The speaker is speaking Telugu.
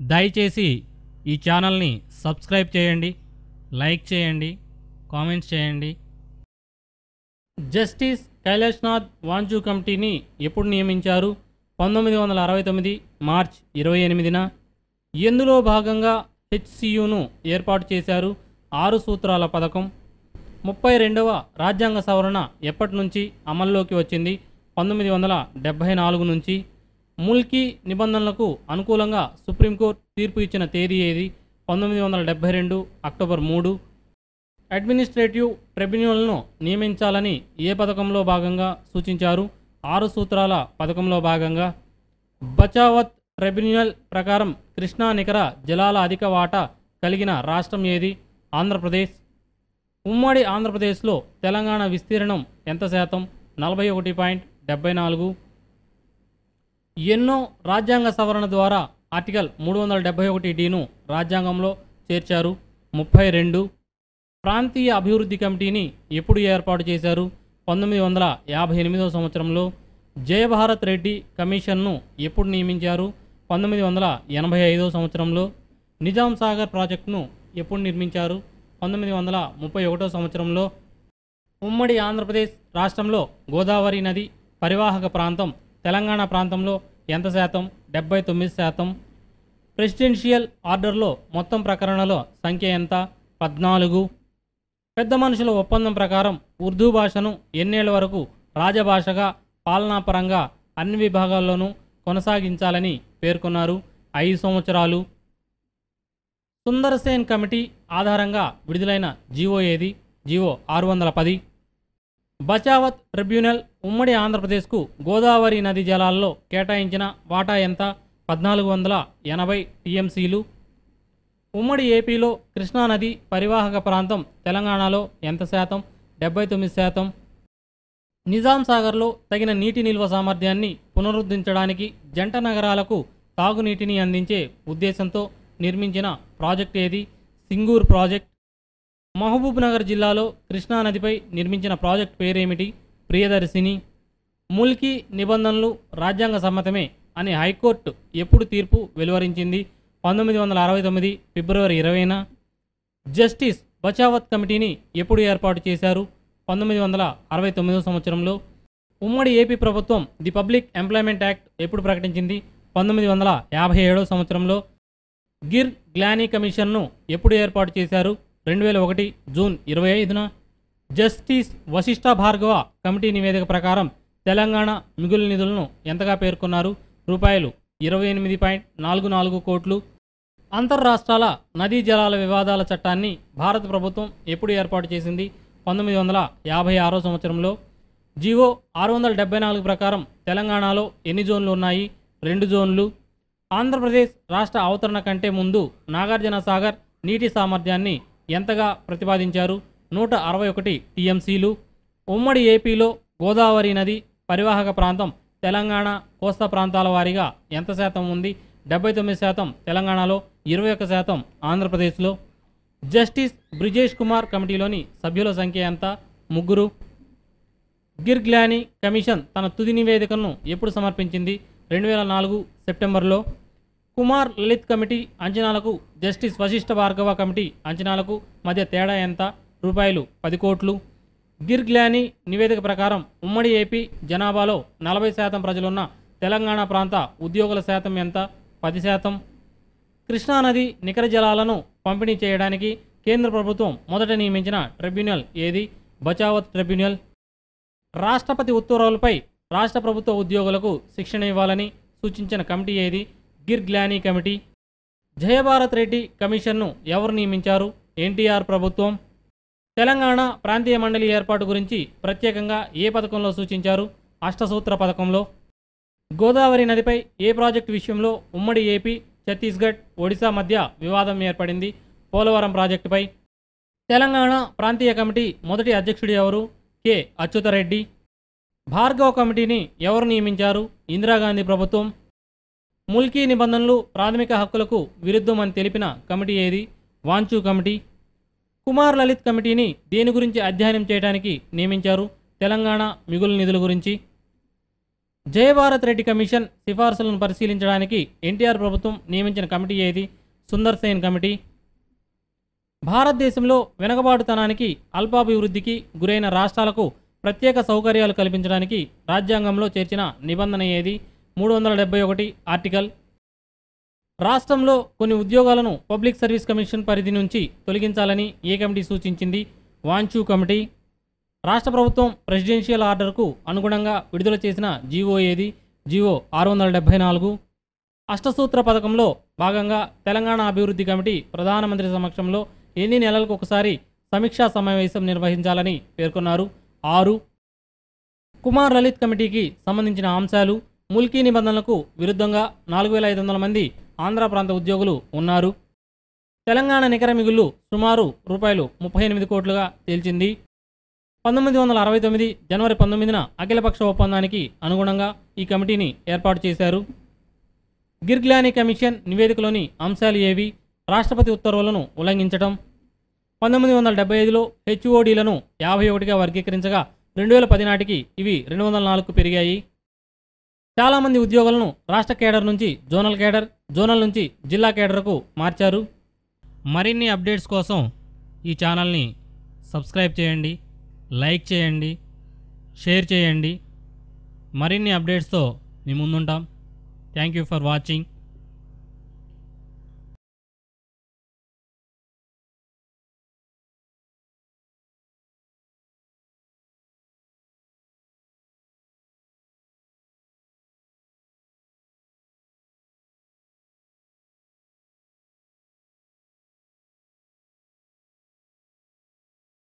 దయచేసి ఈ ఛానల్ని సబ్స్క్రైబ్ చేయండి లైక్ చేయండి కామెంట్స్ చేయండి. జస్టిస్ కైలాష్నాథ్ వాంచు కమిటీని ఎప్పుడు నియమించారు? పంతొమ్మిది వందల అరవై తొమ్మిది మార్చ్ ఇరవై ఎనిమిదిన. ఎందులో భాగంగా హెచ్సియును ఏర్పాటు చేశారు? ఆరు సూత్రాల పథకం. ముప్పై రెండవ రాజ్యాంగ సవరణ ఎప్పటి నుంచి అమల్లోకి వచ్చింది? పంతొమ్మిది వందల డెబ్భై నాలుగు నుంచి. ముల్కీ నిబంధనలకు అనుకూలంగా సుప్రీంకోర్టు తీర్పు ఇచ్చిన తేదీ ఏది? పంతొమ్మిది వందల డెబ్భై రెండు అక్టోబర్ మూడు. అడ్మినిస్ట్రేటివ్ ట్రిబ్యునల్ను నియమించాలని ఏ పథకంలో భాగంగా సూచించారు? ఆరు సూత్రాల పథకంలో భాగంగా. బచావత్ ట్రిబ్యునల్ ప్రకారం కృష్ణా నికర జలాల అధిక వాటా కలిగిన రాష్ట్రం ఏది? ఆంధ్రప్రదేశ్. ఉమ్మడి ఆంధ్రప్రదేశ్లో తెలంగాణ విస్తీర్ణం ఎంత శాతం? నలభై ఒకటి పాయింట్ డెబ్బై నాలుగు. ఎన్నో రాజ్యాంగ సవరణ ద్వారా ఆర్టికల్ మూడు వందల డెబ్బై ఒకటి డిను రాజ్యాంగంలో చేర్చారు. ముప్పై రెండు ప్రాంతీయ అభివృద్ధి కమిటీని ఎప్పుడు ఏర్పాటు చేశారు? పంతొమ్మిది వందల యాభై ఎనిమిదవ సంవత్సరంలో జయభారత్ రెడ్డి కమిషన్ను ఎప్పుడు నియమించారు? పంతొమ్మిది వందల ఎనభై ఐదవ సంవత్సరంలో నిజాం సాగర్ ప్రాజెక్టును ఎప్పుడు నిర్మించారు? పంతొమ్మిది వందల ముప్పై ఒకటో సంవత్సరంలో ఉమ్మడి ఆంధ్రప్రదేశ్ రాష్ట్రంలో గోదావరి నది పరివాహక ప్రాంతం తెలంగాణ ప్రాంతంలో ఎంత శాతం? డెబ్బై తొమ్మిది శాతం. ప్రెసిడెన్షియల్ ఆర్డర్లో మొత్తం ప్రకరణలో సంఖ్య ఎంత? పద్నాలుగు. పెద్ద మనుషుల ఒప్పందం ప్రకారం ఉర్దూ భాషను ఎన్నేళ్ళ వరకు రాజభాషగా పాలనాపరంగా అన్ని విభాగాల్లోనూ కొనసాగించాలని పేర్కొన్నారు. ఐదు సంవత్సరాలు. సుందరసేన్ కమిటీ ఆధారంగా విడుదలైన జీవో ఏది? జీవో ఆరు వందల పది. బచావత్ ట్రిబ్యునల్ ఉమ్మడి ఆంధ్రప్రదేశ్కు గోదావరి నది జలాల్లో కేటాయించిన వాటా ఎంత? పద్నాలుగు వందల ఎనభై టీఎంసీలు. ఉమ్మడి ఏపీలో కృష్ణానది పరివాహక ప్రాంతం తెలంగాణలో ఎంత శాతం? డెబ్బై తొమ్మిది శాతం. నిజాం సాగర్లో తగిన నీటి నిల్వ సామర్థ్యాన్ని పునరుద్ధరించడానికి జంట నగరాలకు తాగునీటిని అందించే ఉద్దేశంతో నిర్మించిన ప్రాజెక్ట్ ఏది? సింగూర్ ప్రాజెక్ట్ మహబూబ్నగర్ జిల్లాలో కృష్ణానదిపై నిర్మించిన ప్రాజెక్ట్ పేరేమిటి? ప్రియదర్శిని ముల్కీ నిబంధనలు రాజ్యాంగ సమ్మతమే అని హైకోర్టు ఎప్పుడు తీర్పు వెలువరించింది? పంతొమ్మిది వందల అరవై తొమ్మిది ఫిబ్రవరి ఇరవైన. జస్టిస్ బచావత్ కమిటీని ఎప్పుడు ఏర్పాటు చేశారు? పంతొమ్మిది వందల అరవై తొమ్మిదో సంవత్సరంలో. ఉమ్మడి ఏపీ ప్రభుత్వం ది పబ్లిక్ ఎంప్లాయ్మెంట్ యాక్ట్ ఎప్పుడు ప్రకటించింది? పంతొమ్మిది వందల యాభై ఏడో సంవత్సరంలో. గిర్ గ్లానీ కమిషన్ను ఎప్పుడు ఏర్పాటు చేశారు? రెండు వేల ఒకటి జూన్ ఇరవై ఐదున జస్టిస్ వశిష్ఠ భార్గవ కమిటీ నివేదిక ప్రకారం తెలంగాణ మిగులు నిధులను ఎంతగా పేర్కొన్నారు? రూపాయలు ఇరవై ఎనిమిది పాయింట్ నాలుగు నాలుగు కోట్లు. అంతర్రాష్ట్రాల నదీ జలాల వివాదాల చట్టాన్ని భారత ప్రభుత్వం ఎప్పుడు ఏర్పాటు చేసింది? పంతొమ్మిది వందల యాభై ఆరో సంవత్సరంలో. జీవో ఆరు వందల డెబ్బై నాలుగు ప్రకారం తెలంగాణలో ఎన్ని జోన్లు ఉన్నాయి? రెండు జోన్లు. ఆంధ్రప్రదేశ్ రాష్ట్ర అవతరణ కంటే ముందు నాగార్జున సాగర్ నీటి సామర్థ్యాన్ని ఎంతగా ప్రతిపాదించారు? నూట అరవై ఒకటి టీఎంసీలు. ఉమ్మడి ఏపీలో గోదావరి నది పరివాహక ప్రాంతం తెలంగాణ కోస్తా ప్రాంతాల వారీగా ఎంత శాతం ఉంది? డెబ్బై తొమ్మిది శాతం తెలంగాణలో ఇరవై ఒక్క శాతం ఆంధ్రప్రదేశ్లో. జస్టిస్ బ్రిజేష్ కుమార్ కమిటీలోని సభ్యుల సంఖ్య ఎంత? ముగ్గురు. గిర్గ్లానీ కమిషన్ తన తుది నివేదికను ఎప్పుడు సమర్పించింది? రెండు వేల నాలుగు సెప్టెంబర్లో. కుమార్ లలిత్ కమిటీ అంచనాలకు జస్టిస్ వశిష్ఠ భార్గవ కమిటీ అంచనాలకు మధ్య తేడా ఎంత? రూపాయలు పది కోట్లు. గిర్గ్లానీ నివేదిక ప్రకారం ఉమ్మడి ఏపీ జనాభాలో నలభై శాతం ప్రజలున్న తెలంగాణ ప్రాంత ఉద్యోగుల శాతం ఎంత? పది శాతం. కృష్ణానది నికర జలాలను పంపిణీ చేయడానికి కేంద్ర ప్రభుత్వం మొదట నియమించిన ట్రిబ్యునల్ ఏది? బచావత్ ట్రిబ్యునల్. రాష్ట్రపతి ఉత్తర్వులపై రాష్ట్ర ప్రభుత్వ ఉద్యోగులకు శిక్షణ ఇవ్వాలని సూచించిన కమిటీ ఏది? గిర్గ్లానీ కమిటీ. జయభారత్ రెడ్డి కమిషన్ను ఎవరు నియమించారు? ఎన్టీఆర్ ప్రభుత్వం. తెలంగాణ ప్రాంతీయ మండలి ఏర్పాటు గురించి ప్రత్యేకంగా ఏ పథకంలో సూచించారు? అష్టసూత్ర పథకంలో. గోదావరి నదిపై ఏ ప్రాజెక్టు విషయంలో ఉమ్మడి ఏపీ ఛత్తీస్గఢ్ ఒడిశా మధ్య వివాదం ఏర్పడింది? పోలవరం ప్రాజెక్టుపై. తెలంగాణ ప్రాంతీయ కమిటీ మొదటి అధ్యక్షుడు ఎవరు? కె. అచ్యుతరెడ్డి. భార్గవ్ కమిటీని ఎవరు నియమించారు? ఇందిరాగాంధీ ప్రభుత్వం. ముల్కీ నిబంధనలు ప్రాథమిక హక్కులకు విరుద్ధమని తెలిపిన కమిటీ ఏది? వాంచు కమిటీ. కుమార్ లలిత్ కమిటీని దేని గురించి అధ్యయనం చేయడానికి నియమించారు? తెలంగాణ మిగులు నిధుల గురించి. జయభారత్ రెడ్డి కమిషన్ సిఫార్సులను పరిశీలించడానికి ఎన్టీఆర్ ప్రభుత్వం నియమించిన కమిటీ ఏది? సుందర్ సేన్ కమిటీ. భారతదేశంలో వెనకబాటుతనానికి అల్పాభివృద్ధికి గురైన రాష్ట్రాలకు ప్రత్యేక సౌకర్యాలు కల్పించడానికి రాజ్యాంగంలో చేర్చిన నిబంధన ఏది? మూడు వందల డెబ్బై ఒకటి ఆర్టికల్. రాష్ట్రంలో కొన్ని ఉద్యోగాలను పబ్లిక్ సర్వీస్ కమిషన్ పరిధి నుంచి తొలగించాలని ఏ కమిటీ సూచించింది? వాంచూ కమిటీ. రాష్ట్ర ప్రభుత్వం ప్రెసిడెన్షియల్ ఆర్డర్కు అనుగుణంగా విడుదల చేసిన జీవో ఏది? జీవో ఆరు వందల డెబ్బై నాలుగు. అష్టసూత్ర పథకంలో భాగంగా తెలంగాణ అభివృద్ధి కమిటీ ప్రధానమంత్రి సమక్షంలో ఎన్ని నెలలకు ఒకసారి సమీక్షా సమావేశం నిర్వహించాలని పేర్కొన్నారు? ఆరు. కుమార్ లలిత్ కమిటీకి సంబంధించిన అంశాలు ముల్కీ నిబంధనలకు విరుద్ధంగా నాలుగు వేల ఐదు వందల మంది ఆంధ్ర ప్రాంత ఉద్యోగులు ఉన్నారు. తెలంగాణ నికర మిగులు సుమారు రూపాయలు ముప్పై ఎనిమిది కోట్లుగా తేల్చింది. పంతొమ్మిది వందల అరవై తొమ్మిది జనవరి పంతొమ్మిదిన అఖిలపక్ష ఒప్పందానికి అనుగుణంగా ఈ కమిటీని ఏర్పాటు చేశారు. గిర్గ్లానీ కమిషన్ నివేదికలోని అంశాలు ఏవి? రాష్ట్రపతి ఉత్తర్వులను ఉల్లంఘించటం. పంతొమ్మిది వందల డెబ్బై ఐదులో హెచ్ఓడీలను యాభై ఒకటిగా వర్గీకరించగా రెండు వేల పది నాటికి ఇవి రెండు వందల నాలుగు పెరిగాయి. చాలామంది ఉద్యోగులను రాష్ట్ర కేడర్ నుంచి జోనల్ కేడర్ జోనల్ నుంచి జిల్లా కేడర్కు మార్చారు. మరిన్ని అప్డేట్స్ కోసం ఈ ఛానల్ని సబ్స్క్రైబ్ చేయండి లైక్ చేయండి షేర్ చేయండి. మరిన్ని అప్డేట్స్తో మీ ముందుంటాం. Thank you for watching.